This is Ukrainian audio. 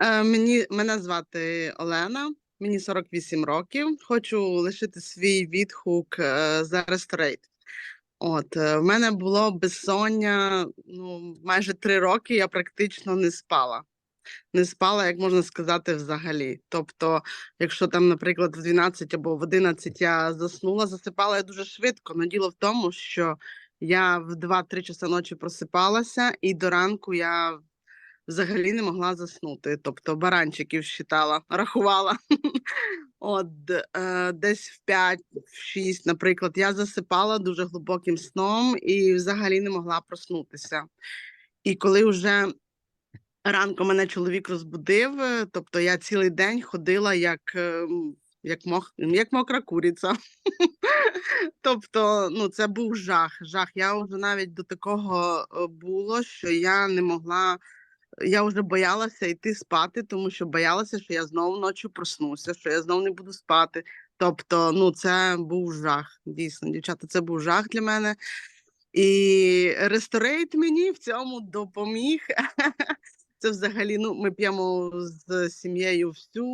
Е, Мені мене звати Олена, мені 48 років. Хочу лишити свій відгук е, за Restorate. От е, в мене було безсоння ну майже три роки. Я практично не спала. Не спала, як можна сказати, взагалі. Тобто, якщо там, наприклад, в 12 або в 11 я заснула, засипала я дуже швидко. Но діло в тому, що я в 2-3 часа ночі просипалася, і до ранку я взагалі не могла заснути. Тобто баранчиків считала, рахувала. От е, десь в 5, в 6, наприклад, я засипала дуже глибоким сном і взагалі не могла проснутися. І коли вже ранком мене чоловік розбудив, е, тобто я цілий день ходила як, е, як, мох, як мокра куриця. Тобто, ну, це був жах. Жах. Я вже навіть до такого е, було, що я не могла. Я вже боялася йти спати, тому що боялася, що я знову ночі проснуся, що я знову не буду спати. Тобто, ну це був жах. Дійсно, дівчата, це був жах для мене. І ресторейт мені в цьому допоміг. Це взагалі, ну, ми п'ємо з сім'єю всю